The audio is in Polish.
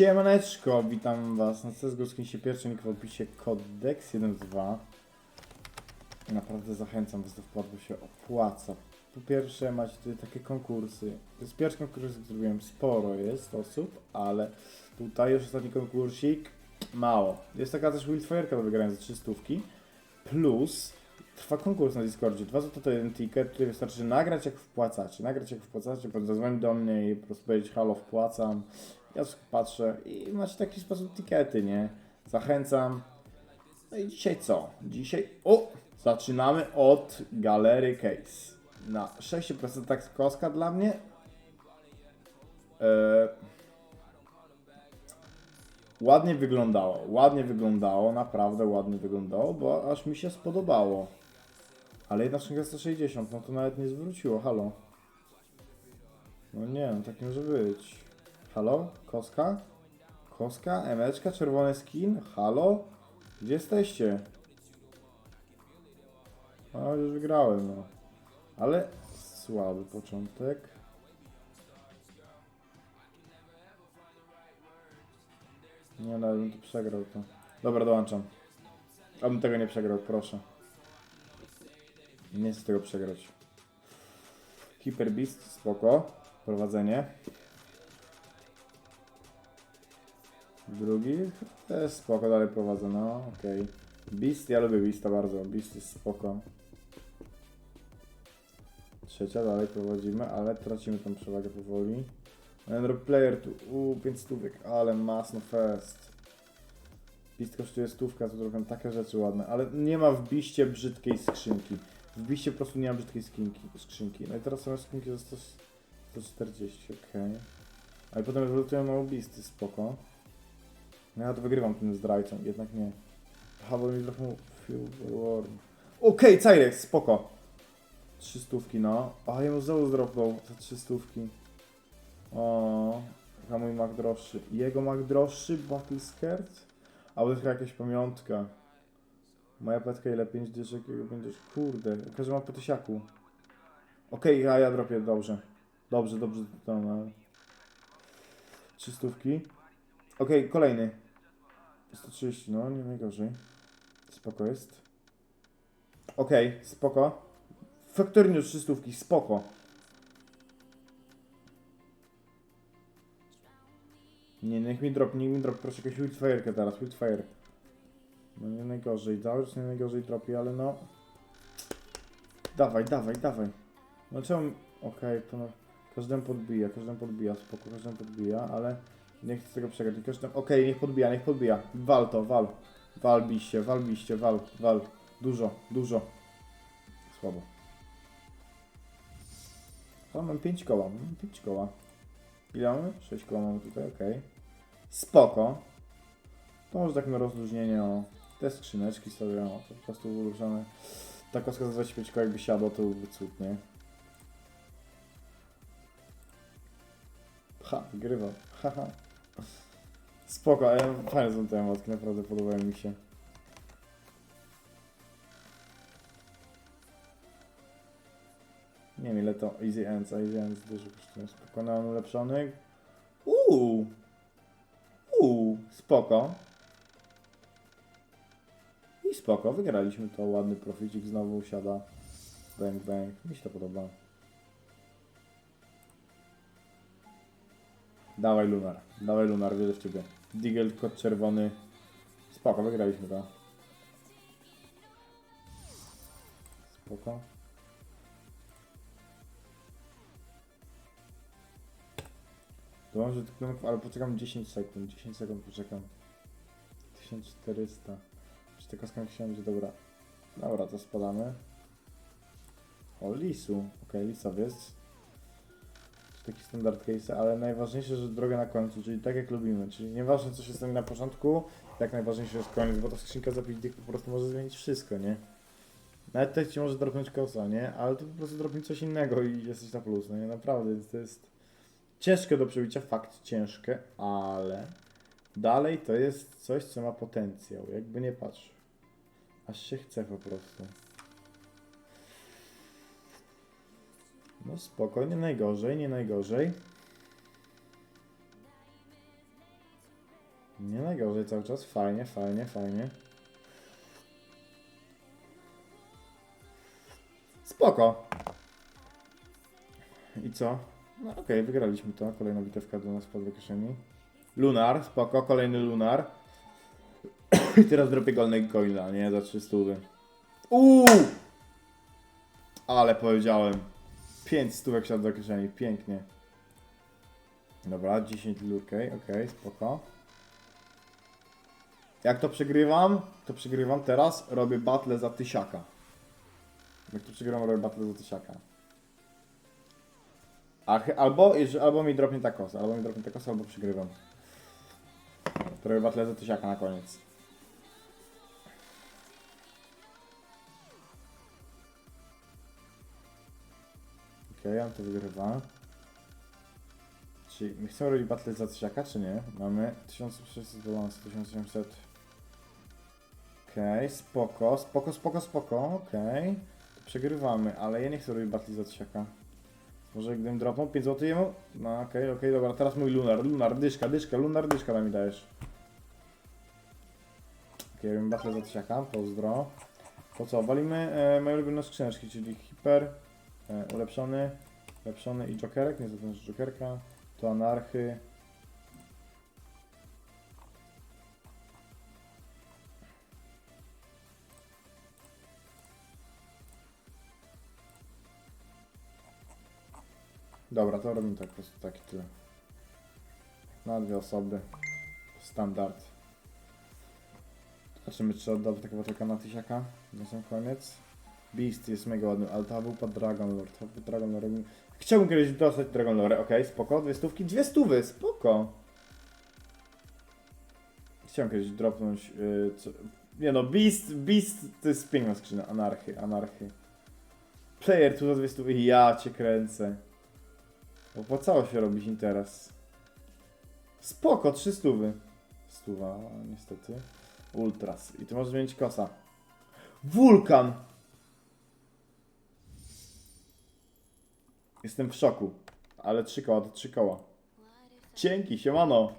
Siemaneczko, witam was na CSGO się pierwszy link w opisie Codex 1.2 Naprawdę zachęcam was do wkładu, bo się opłaca. Po pierwsze macie tutaj takie konkursy. To jest pierwszy konkurs, który zrobiłem. Sporo jest osób, ale tutaj już ostatni konkursik mało. Jest taka też Wildfire'ka do wygrania za 300 plus trwa konkurs na Discordzie. Dwa zł to jeden ticket, który wystarczy nagrać jak wpłacacie. Nagrać jak wpłacacie, zadzwonić do mnie i po prostu powiedzieć halo wpłacam. Ja patrzę i macie w taki sposób tikety, nie? Zachęcam. No i dzisiaj co? Dzisiaj, o! Zaczynamy od Galery Case. Na 6% tak koska dla mnie. Eee, ładnie wyglądało, ładnie wyglądało, naprawdę ładnie wyglądało, bo aż mi się spodobało. Ale jedna skrzynka 160, no to nawet nie zwróciło, halo. No nie, no tak nie może być. Halo? Koska? Koska? Emeczka? Czerwony skin? Halo? Gdzie jesteście? No już wygrałem, no. Ale słaby początek. Nie no, bym to przegrał to. Dobra, dołączam. Abym tego nie przegrał, proszę. Nie chcę tego przegrać. Hyper Beast, spoko. Prowadzenie. Drugi też spoko, dalej prowadzę, no okej. Beast, ja lubię Beasta bardzo, Beast jest spoko. Trzecia, dalej prowadzimy, ale tracimy tą przewagę powoli. Endro Player tu, uuu, 5 stówek, ale masno fest. Beast kosztuje stówkę, to trochę takie rzeczy ładne, ale nie ma w Biście brzydkiej skrzynki. W Biście po prostu nie ma brzydkiej skrzynki. skrzynki. No i teraz są skrzynki za 100, 140, okej. Ale potem ewoluują mało Beasty, spoko. No ja to wygrywam tym zdrajcą, jednak nie. Bo mi trochę Worm. Okej, okay, Cyrex, spoko. Trzy stówki, no. A, ja mu znowu zdropnął za trzy stówki. O, a mój mak droższy. Jego mak droższy, Battle Skirt? A, bo to jest chyba jakaś pamiątka. Moja petka ile? 5 dyszek, będziesz... Kurde, każdy ma po tysiaku. Okej, a ja dropię, dobrze. Dobrze, dobrze, to no. Trzy stówki. Okej, kolejny. 130, no nie najgorzej. Spoko jest. Okej, spoko. Factorinus 300, spoko. Nie, niech mi drop, niech mi drop, proszę jakąś Wildfire'kę teraz, Wildfire. No nie najgorzej, cały czas nie najgorzej dropi, ale no... Dawaj, dawaj, dawaj. No czemu... Okej, to no... Każdemu podbija, każdemu podbija, spoko, każdemu podbija, ale... Nie chcę tego przegrać, tylko że tam... Okej, niech podbija, niech podbija. Wal to, wal. Wal biście, wal biście, wal, wal. Dużo, dużo. Słabo. O, mam 5 koła, mam 5 koła. Ile mamy? 6 koła mamy tutaj, okej. Spoko. To może tak na rozluźnienie, o. Te skrzyneczki sobie, o, to po prostu ułożone. Ta kostka za 25 koła jakby siadła, to byłby cud, nie? Ha, wygrywał. Haha. Spoko, ale fajne są te emotki, naprawdę podobają mi się. Nie wiem ile to Easy Ends, a Easy Ends dużo kosztuje. Spoko, neon ulepszony. Uuu! Uuu, spoko. I spoko, wygraliśmy to, ładny proficik znowu usiada. Bang, bang, mi się to podoba. Dawaj Lunar, dawaj Lunar, wierzę w ciebie. Digel, kod czerwony. Spoko, wygraliśmy to. Spoko. Dążę do klonów, ale poczekam 10 sekund, 10 sekund poczekam. 1400. Czy tylko skąd będzie dobra. Dobra, to spadamy. O, lisu. Okej, lisowiec. Taki standard case, ale najważniejsze, że droga na końcu, czyli tak jak lubimy. Czyli nieważne co się stanie na początku, tak najważniejsze jest koniec, bo ta skrzynka za 5 dych po prostu może zmienić wszystko, nie? Nawet tutaj ci może dropnąć kosa, nie? Ale to po prostu dropnie coś innego i jesteś na plus, no nie? Naprawdę, to jest ciężkie do przebicia, fakt ciężkie, ale dalej to jest coś, co ma potencjał, jakby nie patrz. Aż się chce po prostu. No spokojnie, najgorzej, nie najgorzej. Nie najgorzej cały czas. Fajnie, fajnie, fajnie. Spoko. I co? No okej, wygraliśmy to. Kolejna bitewka do nas pod kieszeni. Lunar, spoko, kolejny lunar. I teraz dropię golnego coina, nie? Za 300. Uuu! Ale powiedziałem. 5 stówek siadł do kieszeni, pięknie. Dobra, 10 lur, okej, okej, spoko. Jak to przegrywam? To przegrywam teraz, robię battle za tysiaka. Jak to przegrywam, robię battle za tysiaka. Albo, albo mi dropnie takosa, albo mi dropnie takosa, albo przegrywam. To robię battle za tysiaka na koniec. Okej, on to wygrywa. Czyli my chcemy robić battle za tysiaka, czy nie? Mamy 1600 balans, 1800. Okej, spoko, spoko, spoko, spoko, okej. To Przegrywamy, ale ja nie chcę robić battle za tysiaka. Może gdybym dropnął 5 zł jemu? No okej, okej, dobra, teraz mój lunar, lunar, dyszka, dyszka, lunar, dyszka na mi dajesz. Okej, robimy battle za tysiaka, pozdro. To co, walimy e, moje ulubione skrzyneczki, czyli hiper, ulepszony, ulepszony i jokerek, nie że jokerka, to anarchy. Dobra, to robimy tak po prostu taki tyle. Na dwie osoby. Standard. Zobaczymy, czy oddam takiego tylko na tysiaka. Na sam koniec. Beast jest mega ładny, ale to był pod Dragon Lord. Dragon Lord. Chciałbym kiedyś dostać Dragon Lord. Okej, spoko. Dwie stówki. Dwie stówy, spoko. Chciałem kiedyś dropnąć. Yy, co... Nie no, Beast, Beast to jest piękna skrzyna. Anarchy, anarchy. Player tu za dwie stówy. Ja cię kręcę. Opłacało się robić interes. Spoko, trzy stówy. Stuwa, niestety. Ultras. I tu możesz zmienić kosa. Wulkan! Jestem w szoku. Ale trzy koła to trzy koła. Dzięki, siemano.